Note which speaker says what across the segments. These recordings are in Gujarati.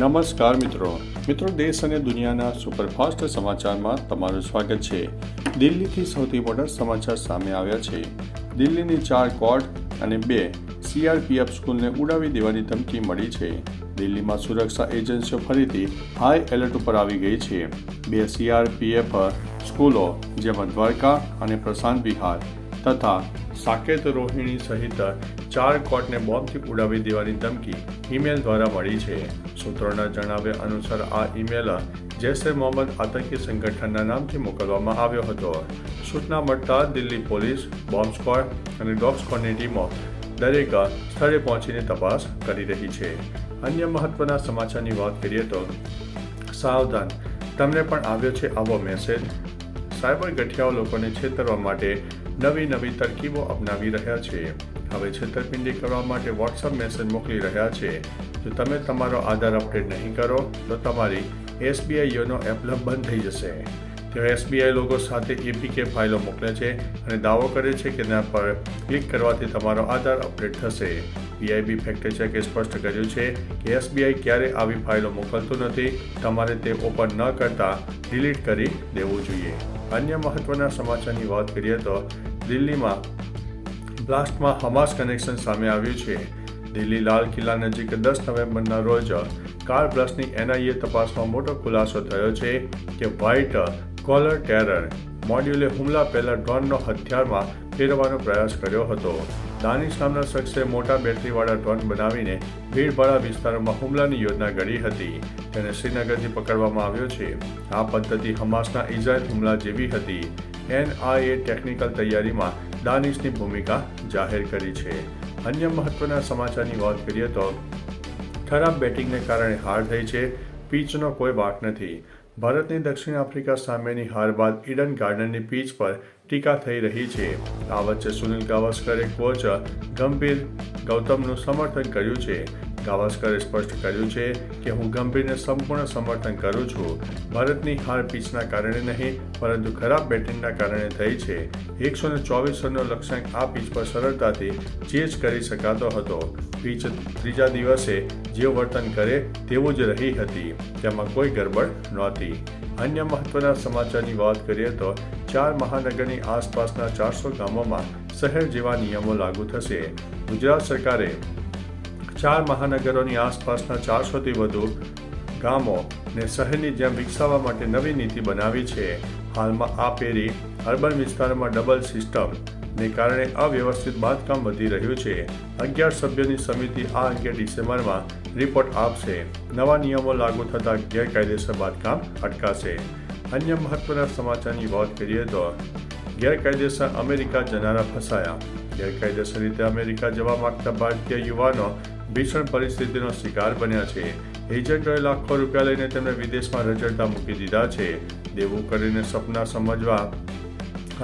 Speaker 1: નમસ્કાર મિત્રો. મિત્રો, દેશ અને દુનિયાના સુપરફાસ્ટ સમાચારમાં તમારું સ્વાગત છે. દિલ્હીથી સૌથી મોટા સમાચાર સામે આવ્યા છે. દિલ્હીની ચાર કોર્ટ અને બે સીઆરપીએફ સ્કૂલને ઉડાવી દેવાની ધમકી મળી છે. દિલ્હીમાં સુરક્ષા એજન્સીઓ ફરીથી હાઈ એલર્ટ ઉપર આવી ગઈ છે. બે સીઆરપીએફ સ્કૂલો, જેમાં દ્વારકા અને પ્રશાંત વિહાર, તથા સાકેત રોહિણી સહિત ચાર કોર્ટને બોમ્બથી ઉડાવી દેવાની ધમકી ઈમેલ દ્વારા મળી છે. સૂત્રોના જણાવ્યા અનુસાર આ ઈમેલ જૈશ એ મોહમ્મદ આતંકી સંગઠનના નામથી મોકલવામાં આવ્યો હતો. સૂચના મળતા દિલ્હી પોલીસ, બોમ્બ સ્ક્વોડ અને ડોગ સ્ક્વોડની ટીમો દરેક સ્થળે પહોંચીને તપાસ કરી રહી છે. અન્ય મહત્વના સમાચારની વાત કરીએ તો સાવધાન, તમને પણ આવ્યો છે આવો મેસેજ. સાયબર ગઠિયાઓ લોકોને છેતરવા માટે નવી નવી તરકીબો અપનાવી રહ્યા છે. હવે છેતરપિંડી કરવા માટે વોટ્સઅપ મેસેજ મોકલી રહ્યા છે. જો તમે તમારો આધાર અપડેટ નહીં કરો, તો તમારી એસબીઆઈ યોનો એપ બંધ થઈ જશે. તેઓ એસબીઆઈ લોકો સાથે એપીકે ફાઇલો મોકલે છે અને દાવો કરે છે કે તેના પર ક્લિક કરવાથી તમારો આધાર અપડેટ થશે. પીઆઈબી ફેક્ટ ચેકે સ્પષ્ટ કર્યું છે કે એસબીઆઈ ક્યારે આવી ફાઇલો મોકલતું નથી. તમારે તે ઓપન ન કરતા ડિલીટ કરી દેવું જોઈએ. અન્ય મહત્વના સમાચારની વાત કરીએ તો દિલ્હીમાં બ્લાસ્ટમાં હમાસ કનેક્શન સામે આવ્યું છે. દિલ્હી લાલ કિલ્લા નજીક દસ નવેમ્બરના રોજ કાર બ્લાસ્ટની એનઆઈએ તપાસમાં મોટો ખુલાસો થયો છે કે વ્હાઇટ કોલર ટેરર મોડ્યુલે હુમલા પહેલા ડ્રોનનો હથિયારમાં ફેરવાનો પ્રયાસ કર્યો હતો. દાનિશ નામના શખ્સે મોટા બેટરીવાળા ડ્રોન બનાવીને ભીડભાડા વિસ્તારોમાં હુમલાની યોજના ઘડી હતી. તેને શ્રીનગરથી પકડવામાં આવ્યો છે. આ પદ્ધતિ હમાસના ઇઝરાયલ હુમલા જેવી હતી. એનઆઈએ ટેકનિકલ તૈયારીમાં દાનિશની ભૂમિકા જાહેર કરી છે. અન્ય મહત્વના સમાચારની વાત કરીએ તો, ખરાબ બેટિંગને કારણે હાર થઈ છે. પીચનો કોઈ વાક નથી. ભારતની દક્ષિણ આફ્રિકા સામેની હાર બાદ ઈડન ગાર્ડનની પીચ પર ટીકા થઈ રહી છે. આ વચ્ચે સુનિલ ગાવસ્કરે કોચ ગંભીર ગૌતમનું સમર્થન કર્યું છે. ગાવસ્કરે સ્પષ્ટ કર્યું છે કે હું ગંભીરને સંપૂર્ણ સમર્થન કરું છું. ભારતની હાર પીચના કારણે નહીં, પરંતુ ખરાબ બેટિંગના કારણે થઈ છે. એકસો ને ચોવીસ રનનો લક્ષ્યાંક આ પીચ પર સરળતાથી ચેઝ કરી શકાતો હતો. પીચ ત્રીજા દિવસે જે વર્તન કરે તેવું જ રહી હતી. તેમાં કોઈ ગડબડ નહોતી. અન્ય મહત્વના સમાચારની વાત કરીએ તો ચાર મહાનગરની આસપાસના ચારસો ગામોમાં શહેર જેવા નિયમો લાગુ થશે. ગુજરાત સરકારે ચાર મહાનગરોની આસપાસના ચારસોથી વધુ ગામો ને શહેરની જેમ વિકસાવવા માટે નવી નીતિ બનાવી છે. હાલમાં આ પેરી અર્બન વિસ્તારોમાં ડબલ સિસ્ટમ ને કારણે અવ્યવસ્થિત બાંધકામ વધી રહ્યું છે. અગિયાર સભ્યોની સમિતિ આ અંગે ડિસેમ્બરમાં રિપોર્ટ આપશે. નવા નિયમો લાગુ થતાં ગેરકાયદેસર બાંધકામ અટકાશે. અન્ય મહત્વના સમાચારની વાત કરીએ તો, ગેરકાયદેસર અમેરિકા જનારા ફસાયા. ગેરકાયદેસર રીતે અમેરિકા જવા માંગતા ભારતીય યુવાનો ભીષણ પરિસ્થિતિનો શિકાર બન્યા છે. એજન્ટોએ લાખો રૂપિયા લઈને તેમને વિદેશમાં રજડતા મૂકી દીધા છે. દેવું કરીને સપના સમજવા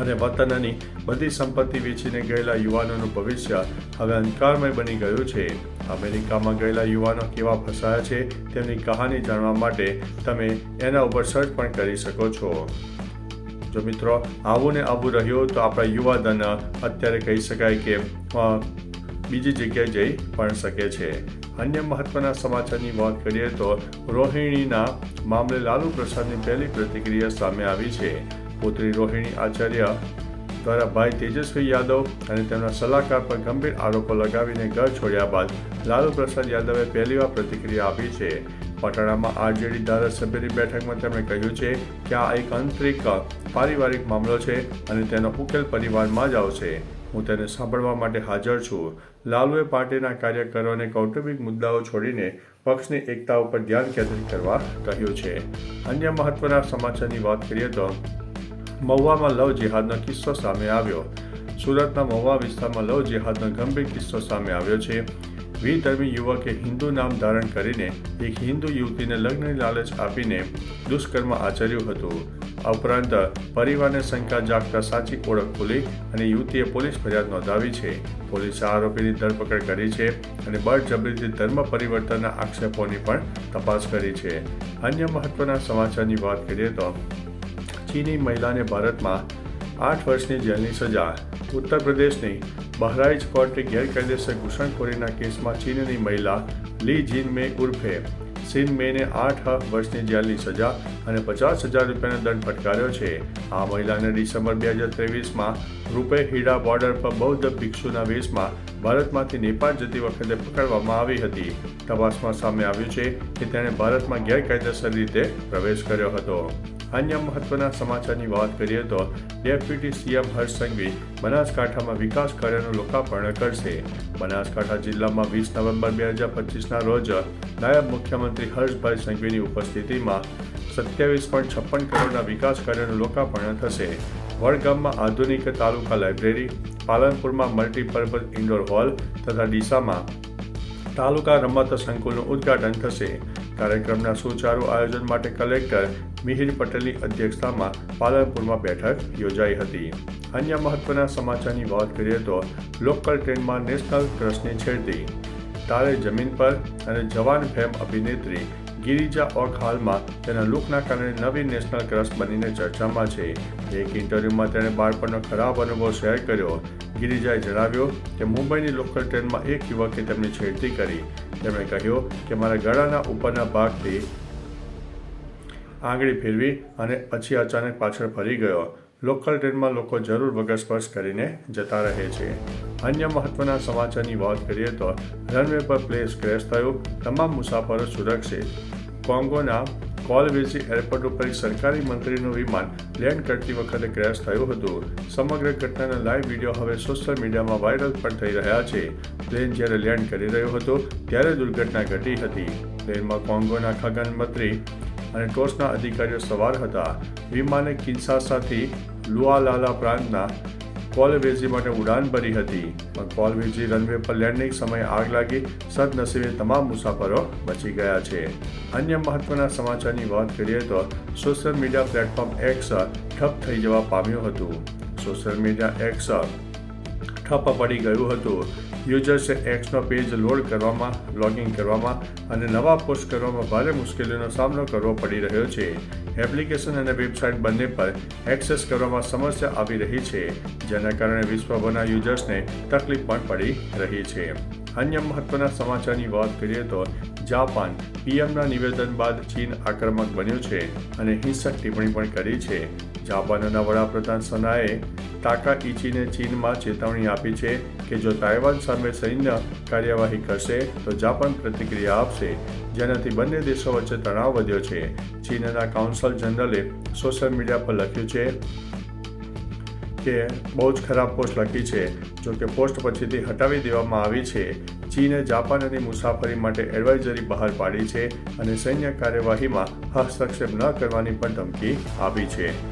Speaker 1: અને વતનની બધી સંપત્તિ વેચીને ગયેલા યુવાનોનું ભવિષ્ય હવે અંધકારમય બની ગયું છે. અમેરિકામાં ગયેલા યુવાનો કેવા ફસાયા છે તેમની કહાની જાણવા માટે તમે એના ઉપર સર્ચ પણ કરી શકો છો. જો મિત્રો આવું ને આવું રહ્યું તો આપણા યુવાધન અત્યારે કહી શકાય કે બીજી જગ્યાએ જઈ પણ શકે છે. અન્ય મહત્વના સમાચારની વાત કરીએ તો રોહિણીના મામલે લાલુ પ્રસાદની પહેલી પ્રતિક્રિયા સામે આવી છે. પુત્રી રોહિણી આચાર્ય દ્વારા ભાઈ તેજસ્વી યાદવ અને તેમના સલાહકાર પર ગંભીર આરોપો લગાવીને ઘર છોડ્યા બાદ લાલુ પ્રસાદ યાદવે પહેલીવાર પ્રતિક્રિયા આપી છે. પટણામાં આરજેડી ધારાસભ્યની બેઠકમાં તેમણે કહ્યું છે કે આ એક આંતરિક, પારિવારિક મામલો છે અને તેનો ઉકેલ પરિવારમાં જ આવશે. હું તેને સાંભળવા માટે હાજર છું. લાલુએ પાર્ટીના કાર્યકરોને કૌટુંબિક મુદ્દાઓ છોડીને પક્ષની એકતા ઉપર ધ્યાન કેન્દ્રિત કરવા કહ્યું છે. અન્ય મહત્વના સમાચારની વાત કરીએ તો, મહુવામાં લવ જેહાદનો કિસ્સો સામે આવ્યો. સુરતના મહુવા વિસ્તારમાં લવ જેહાદનો ગંભીર કિસ્સો સામે આવ્યો છે. વિધર્મી યુવકે હિન્દુ નામ ધારણ કરીને એક હિન્દુ યુવતીને લગ્નની લાલચ આપીને દુષ્કર્મ આચર્યું હતું. આ ઉપરાંત પરિવારને શંકા જાગતા સાચી ઓળખ ખુલી અને યુવતીએ પોલીસ ફરિયાદ નોંધાવી છે. પોલીસે આરોપીની ધરપકડ કરી છે અને બળજબરીથી ધર્મ પરિવર્તનના આક્ષેપોની પણ તપાસ કરી છે. અન્ય મહત્વના સમાચારની વાત કરીએ તો ચીની મહિલાને ભારતમાં આઠ વર્ષની જેલની સજા. ઉત્તર પ્રદેશની બહરાઇચ કોર્ટે ગેરકાયદેસર ઘૂસણખોરીના કેસમાં ચીનની મહિલા લી જીન મે ઉર્ફે સિન મેને આઠ વર્ષની જેલની સજા અને પચાસ હજાર રૂપિયાનો દંડ ફટકાર્યો છે. આ મહિલાને ડિસેમ્બર બે હજાર ત્રેવીસમાં રૂપે હીડા બોર્ડર પર બૌદ્ધ ભિક્ષુના વેશમાં ભારતમાંથી નેપાળ જતી વખતે પકડવામાં આવી હતી. તપાસમાં સામે આવ્યું છે કે તેણે ભારતમાં ગેરકાયદેસર રીતે પ્રવેશ કર્યો હતો. અન્ય મહત્વના સમાચારની વાત કરીએ તો ડેપ્યુટી સીએમ હર્ષ સંઘવી બનાસકાંઠામાં વિકાસ કાર્યનું લોકાર્પણ કરશે. બનાસકાંઠા જિલ્લામાં વીસ નવેમ્બર બે હજાર પચીસના રોજ નાયબ મુખ્યમંત્રી હર્ષભાઈ સંઘવીની ઉપસ્થિતિમાં સત્યાવીસ પોઈન્ટ છપ્પન કરોડના વિકાસ કાર્યનું લોકાર્પણ થશે. વડગામમાં આધુનિક તાલુકા લાઇબ્રેરી, પાલનપુરમાં મલ્ટીપર્પઝ ઇન્ડોર હોલ તથા ડીસામાં તાલુકા રમત સંકુલનું ઉદ્ઘાટન થશે. કાર્યક્રમના સુચારુ આયોજન માટે કલેક્ટર મિહિર પટેલની અધ્યક્ષતામાં પાલનપુરમાં બેઠક યોજાઈ હતી. અન્ય મહત્વના સમાચારની વાત કરીએ તો લોકલ ટ્રેનમાં નેશનલ ટ્રસ્ટની છેડતી, તારે જમીન પર અને જવાન ફેમ અભિનેત્રી ગિરિજા ઓક હાલમાં તેના લુકના કારણે નવી નેશનલ ક્રશ બનીને ચર્ચામાં છે. એક ઇન્ટરવ્યૂમાં તેણે બાળપણનો ખરાબ અનુભવ શેર કર્યો. ગિરિજાએ જણાવ્યું કે મુંબઈની લોકલ ટ્રેનમાં એક યુવકે તેમની છેડતી કરી. તેમણે કહ્યું કે મારા ગળાના ઉપરના ભાગથી આંગળી ફેરવી અને પછી અચાનક પાછળ ફરી ગયો. લોકલ ટ્રેનમાં લોકો જરૂર વગર સ્પર્શ કરીને જતા રહે છે. અન્ય મહત્વના સમાચારની વાત કરીએ તો રનવે પર પ્લેસ ક્રેશ થયું. તમામ મુસાફરો સુરક્ષિત. કોંગોના કોલવેઝી એરપોર્ટ ઉપર એક સરકારી મંત્રીનું વિમાન લેન્ડ કરતી વખતે ક્રેશ થયું હતું. સમગ્ર ઘટનાના લાઈવ વીડિયો હવે સોશિયલ મીડિયામાં વાયરલ પણ થઈ રહ્યા છે. પ્લેન જ્યારે લેન્ડ કરી રહ્યું હતું, ત્યારે દુર્ઘટના ઘટી હતી. પ્લેનમાં કોંગોના ખગન મંત્રી અને ટોચના અધિકારીઓ સવાર હતા. વિમાને કિન્સાસાથી લુઆલાલા પ્રાંતના કોલવેઝી માટે ઉડાન ભરી હતી. પણ કોલવેઝી રનવે પર લેન્ડિંગ સમયે આગ લાગી. સદનસીબે તમામ મુસાફરો બચી ગયા છે. અન્ય મહત્વના સમાચારની વાત કરીએ તો સોશિયલ મીડિયા પ્લેટફોર્મ એક્સ ઠપ થઈ જવા પામ્યું હતું. સોશિયલ મીડિયા એક્સ ઠપ પડી ગયું હતું. યુઝર્સે એક્સનો પેજ લોડ કરવામાં લોગિન કરવામાં અને નવા પોસ્ટ કરવામાં ભારે મુશ્કેલીનો સામનો કરવો પડી રહ્યો છે. એપ્લિકેશન અને વેબસાઇટ બંને પર એક્સેસ કરવામાં સમસ્યા આવી રહી છે, જેના કારણે વિશ્વભરના યુઝર્સને તકલીફ પણ પડી રહી છે. અન્ય મહત્વના સમાચારની વાત કરીએ તો, જાપાન પીએમના નિવેદન બાદ ચીન આક્રમક બન્યું છે અને હિંસક ટિપ્પણી પણ કરી છે. જાપાનના વડાપ્રધાન સનાએ તાકા ઇચીને ચીનમાં ચેતવણી આપી છે કે જો તાઇવાન સામે સૈન્ય કાર્યવાહી કરશે, તો જાપાન પ્રતિક્રિયા આપશે. જેનાથી બંને દેશો વચ્ચે તણાવ વધ્યો છે. ચીનના કાઉન્સલ જનરલે સોશિયલ મીડિયા પર લખ્યું છે કે, બહુ જ ખરાબ પોસ્ટ લખી છે. જો કે પોસ્ટ પછીથી હટાવી દેવામાં આવી છે. ચીને જાપાનની મુસાફરી માટે એડવાઇઝરી બહાર પાડી છે અને સૈન્ય કાર્યવાહીમાં હસ્તક્ષેપ ન કરવાની પણ ધમકી આપી છે.